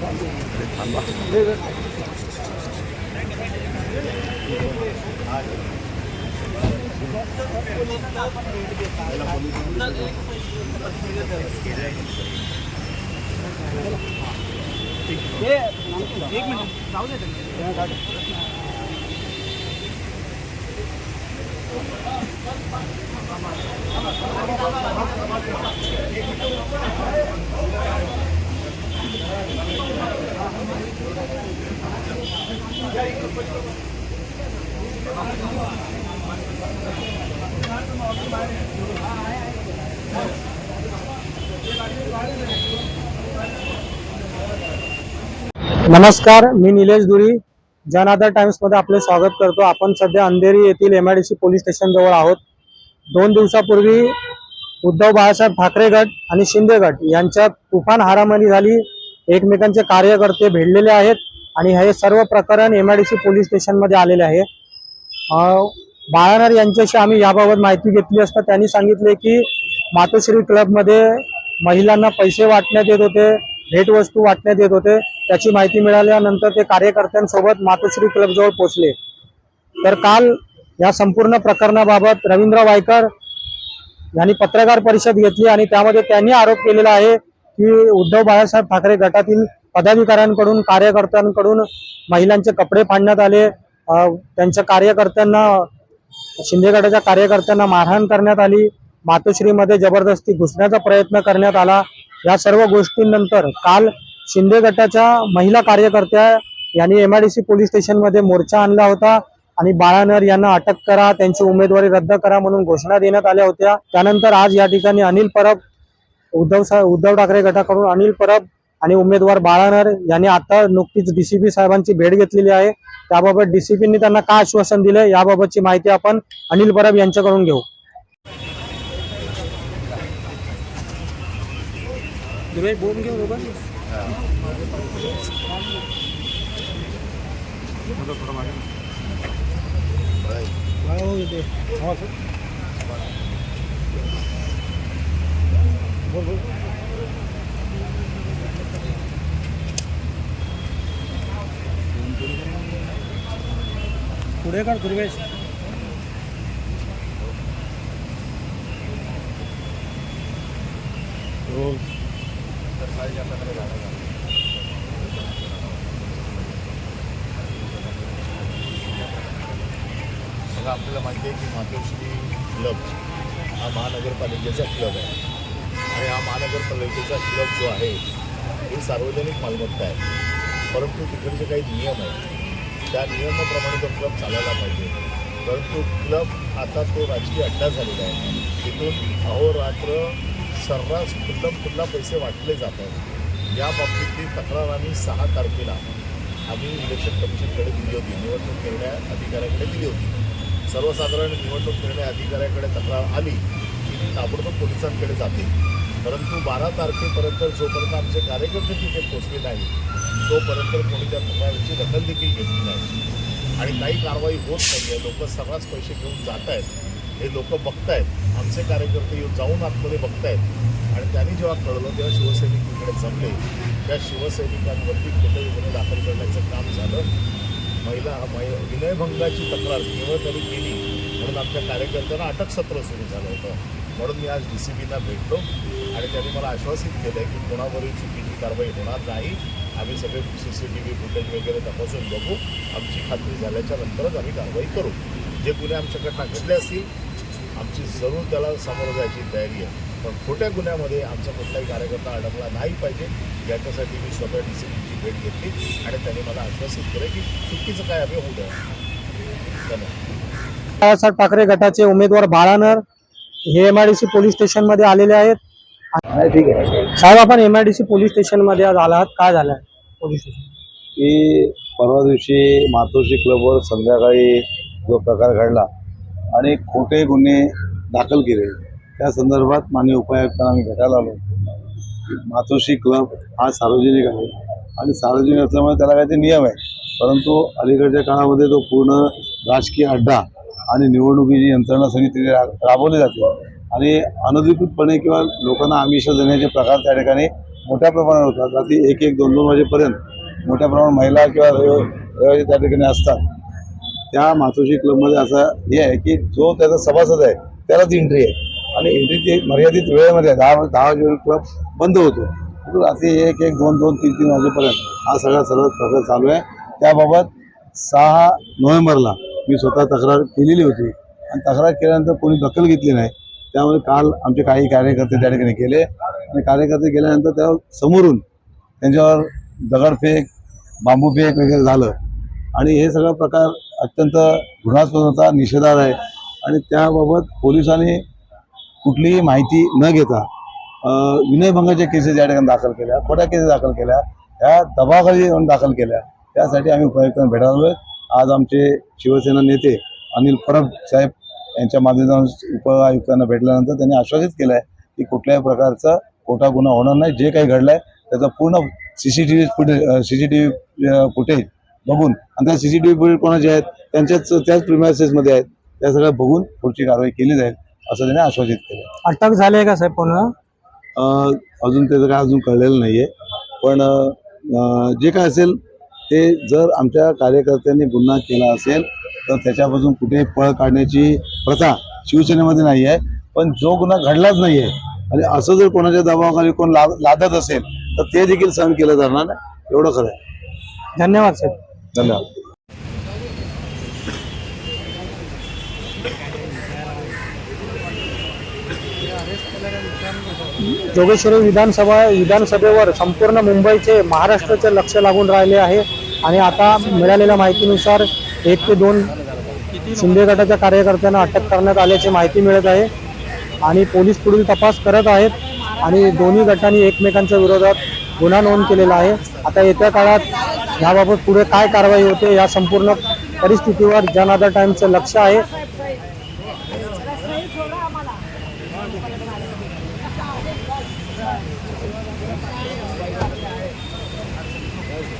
एक मिनिट जाऊ दे Thank you. नमस्कार मी निलेश दुरी. जनादर टाइम्समध्ये आपले स्वागत करतो. आपण सध्या अंधेरी येथील M I D C police station जवळ आहोत. दोन दिवसापूर्वी उद्धव बाळासाहेब ठाकरे गट आणि शिंदे गट यांच्यात तुफान हारामारी झाली. एकमेकांचे कार्यकर्ते भिडलेले आहेत आणि हे सर्व प्रकरण एमआयडीसी पोलीस स्टेशनमध्ये आलेले आहे. बाळानार यांच्याशी आम्ही याबाबत माहिती घेतली असता त्यांनी सांगितले की मातोश्री क्लबमध्ये महिलांना पैसे वाटण्यात येत होते भेटवस्तू वाटण्यात येत होते. त्याची माहिती मिळाल्यानंतर ते कार्यकर्त्यांसोबत मातोश्री क्लबजवळ पोचले पोहोचले. तर काल या संपूर्ण प्रकरणाबाबत रवींद्र वायकर यांनी पत्रकार परिषद घेतली आणि त्यामध्ये त्यांनी आरोप केलेला आहे की उद्धव बाळासाहेब ठाकरे गटातील पदाधिकाऱ्यांकडून कार्यकर्त्यांकडून महिलांचे कपडे फाडण्यात आले. त्यांच्या कार्यकर्त्यांना शिंदे गटाच्या कार्यकर्त्यांना मारहाण करण्यात आली. मातोश्रीमध्ये जबरदस्ती घुसण्याचा प्रयत्न करण्यात आला. या सर्व गोष्टींनंतर काल शिंदे गटाच्या महिला कार्यकर्त्या यांनी एमआयडीसी पोलीस स्टेशनमध्ये मोर्चा आणला होता आणि बाळानर यांना अटक करा त्यांची उमेदवारी रद्द करा म्हणून घोषणा देण्यात आल्या होत्या. त्यानंतर आज या ठिकाणी अनिल परब उद्धव सा उद्धव ठाकरे गटाकडून अनिल परब आणि उमेदवार बाळानर यांनी आता नुकतीच डीसीपी साहेबांची भेट घेतलेली आहे. त्याबाबत डीसीपींनी त्यांना काय आश्वासन दिले याबाबतची माहिती आपण अनिल परब यांच्याकडून घेऊ. घेऊ पुढे काढ दुर्वेश आपल्याला माहिती आहे की मातोश्री क्लब हा महानगरपालिकेचा क्लब आहे. आणि हा महानगरपालिकेचा क्लब जो आहे ही सार्वजनिक मालमत्ता आहे. परंतु तिकडचे काही नियम आहेत. त्या नियमाप्रमाणे तो क्लब चालायला पाहिजे. परंतु क्लब आता तो राजकीय अड्डा झालेला आहे. तिथून अहोरात्र सर्रास खुल्लम खुल्ला पैसे वाटले जात आहेत. या बाबतीतली तक्रार आम्ही सहा तारखेला आम्ही इलेक्शन कमिशनकडे दिली होती. निवडणूक निर्णय अधिकाऱ्याकडे दिली होती. सर्वसाधारण निवडणूक निर्णय अधिकाऱ्याकडे तक्रार आली की ती ताबडतोब पोलिसांकडे जाते. परंतु बारा तारखेपर्यंत जोपर्यंत आमचे कार्यकर्ते तिथे पोचले नाही तोपर्यंत कोणी त्या तक्रारीची दखल देखील घेतली नाही. आणि काही कारवाई होत नाही आहे लोक सर्रास पैसे घेऊन जात आहेत हे लोक बघतायत. आमचे कार्यकर्ते येऊन जाऊन आतमध्ये बघतायत. आणि त्यांनी जेव्हा कळलं तेव्हा शिवसैनिक इकडे जमले. त्या शिवसैनिकांवरती कुठेही गुन्हे दाखल करण्याचं काम झालं? महिला मै- विनयभंगाची तक्रार केवळ तरी केली. म्हणून आमच्या कार्यकर्त्यांना अटक सत्र सुरू झालं होतं. म्हणून मी आज डी सी बीना भेटलो. आणि त्यांनी मला आश्वासित केलं की कोणावरील चुकीची कारवाई होणार नाही. आम्ही सगळे C C T V footage वगैरे तपासून बघू. आमची खात्री झाल्याच्या नंतरच आम्ही कारवाई करू. जे गुन्हे आमच्याकडनं घडले असतील आमची जरूर त्याला सामोरं जायची तयारी आहे. पण खोट्या गुन्ह्यामध्ये आमचा कुठलाही कार्यकर्ता अडकला नाही पाहिजे. याच्यासाठी मी स्वतः डी सी पीची भेट घेतली आणि त्यांनी मला आश्वासित केलं की चुकीचं काय आम्ही होऊ द्या धन्यवाद. बाळासाहेब ठाकरे गटाचे उमेदवार बाळानर हे M I D C police स्टेशनमध्ये आलेले आहेत. ठीक आहे. साहेब आपण एमआयडीसी पोलीस स्टेशनमध्ये आज आलात. काय झालं? Police station. की परवा दिवशी मातोश्री क्लबवर संध्याकाळी जो प्रकार घडला आणि खोटे गुन्हे दाखल केले. त्या संदर्भात माननीय उपायुक्तांना आम्ही भेटायला आलो. मातोश्री क्लब हा सार्वजनिक आहे आणि सार्वजनिक असल्यामुळे त्याला काहीतरी नियम आहे परंतु अलीकडच्या काळामध्ये तो पूर्ण राजकीय अड्डा आणि निवडणुकीची यंत्रणा सगळी तिथे राबवली जाते. आणि अनधिकृतपणे किंवा लोकांना आमिष देण्याचे प्रकार त्या ठिकाणी मोठ्या प्रमाणावर होतात. रात्री एक एक दोन दोन वाजेपर्यंत मोठ्या प्रमाणात महिला किंवा रहिव- रहिवासी त्या ठिकाणी असतात. त्या मातोश्री क्लबमध्ये असं हे आहे की जो त्याचा सभासद आहे त्यालाच एंट्री आहे. आणि एंट्रीची एक मर्यादित वेळेमध्ये आहे दहा दहा वाजे क्लब बंद होतो. रात्री एक एक दोन दोन तीन तीन वाजेपर्यंत हा सगळा सर्व प्रकार चालू आहे. त्याबाबत सहा नोव्हेंबरला मी स्वतः तक्रार केलेली होती. आणि तक्रार केल्यानंतर कोणी दखल घेतली नाही. त्यामुळे काल आमचे काही कार्यकर्ते त्या ठिकाणी गेले. आणि कार्यकर्ते गेल्यानंतर त्या समोरून त्यांच्यावर दगडफेक बांबूफेक वगैरे झालं. आणि हे सगळा प्रकार अत्यंत घृणास्पद होता निषेधार आहे. आणि त्याबाबत पोलिसांनी कुठलीही माहिती न घेता विनयभंगाच्या केसेस या ठिकाणी दाखल केल्या खोट्या केसेस दाखल केल्या ह्या दबाखाली येऊन दाखल केल्या. त्यासाठी आम्ही उपायुक्तांना भेटायला आज आमचे शिवसेना नेते अनिल परब साहेब यांच्या माध्यमातून उपायुक्तांना भेटल्यानंतर त्यांनी आश्वासित केलं आहे की कुठल्याही प्रकारचा खोटा गुन्हा होणार नाही. जे काही घडलं आहे त्याचा पूर्ण C C T V footage C C T V footage बघून आणि त्या C C T V footage कोणाचे आहेत त्यांच्याच त्याच प्रिमायसेसमध्ये आहेत त्या सगळ्या बघून पुढची कारवाई केली जाईल असं त्यांनी आश्वासित केलं अटक झाली आहे का साहेब पुन्हा अजून त्याचं काय अजून कळलेलं नाही आहे पण जे काय असेल ते जर आमच्या कार्यकर्त्यांनी गुन्हा केला असेल तर त्याच्यापासून कुठे पळ काढण्याची प्रथा शिवसेनेमध्ये नाही आहे पण जो गुन्हा घडलाच नाही आहे आणि असं जर कोणाच्या दबावाखाली कोण ला लादत असेल तर ते देखील सहन केलं जाणार नाही. एवढं खरं आहे. धन्यवाद साहेब. धन्यवाद. जोगेश्वरी विधानसभा विधानसभेवर संपूर्ण मुंबईचे महाराष्ट्राचे लक्ष लागून राहिले आहे. आणि आता मिळालेल्या माहितीनुसार एक ते दोन शिंदे गटाच्या कार्यकर्त्यांना अटक करण्यात आल्याची माहिती मिळत आहे. आणि पोलीस पुढील तपास करत आहेत आणि दोन्ही गटांनी एकमेकांच्या विरोधात गुन्हा नोंद केलेला आहे. आता येत्या काळात याबाबत पुढे काय कारवाई होते या संपूर्ण परिस्थितीवर जनआधार टाइम्सचं लक्ष आहे.